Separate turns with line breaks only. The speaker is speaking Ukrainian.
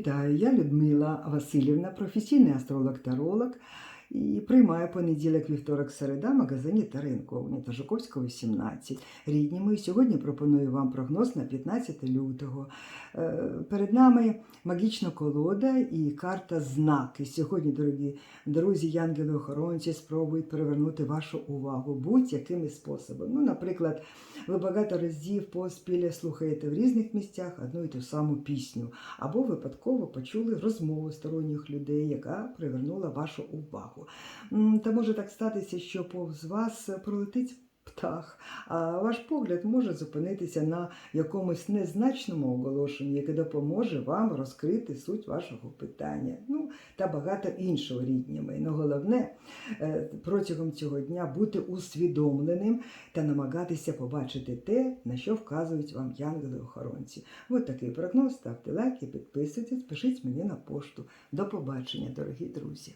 Вітаю, я Людмила Васильівна, професійний астролог-таролог. І приймаю понеділок, вівторок, середа в магазині та ринковні та Жуковського 18. Рідні мої, сьогодні пропоную вам прогноз на 15 лютого. Е, Перед нами магічна колода і карта знаки. Сьогодні, дорогі друзі, янголи-охоронці спробують привернути вашу увагу будь-якими способами. Ну, наприклад, ви багато разів поспіль слухаєте в різних місцях одну і ту саму пісню, або випадково почули розмову сторонніх людей, яка привернула вашу увагу. Та може так статися, що повз вас пролетить птах, а ваш погляд може зупинитися на якомусь незначному оголошенні, яке допоможе вам розкрити суть вашого питання. Ну та багато іншого рідніми. Ну головне е, протягом цього дня бути усвідомленим та намагатися побачити те, на що вказують вам янголи-охоронці. Ось такий прогноз. Ставте лайки, підписуйтесь, пишіть мені на пошту. До побачення, дорогі друзі!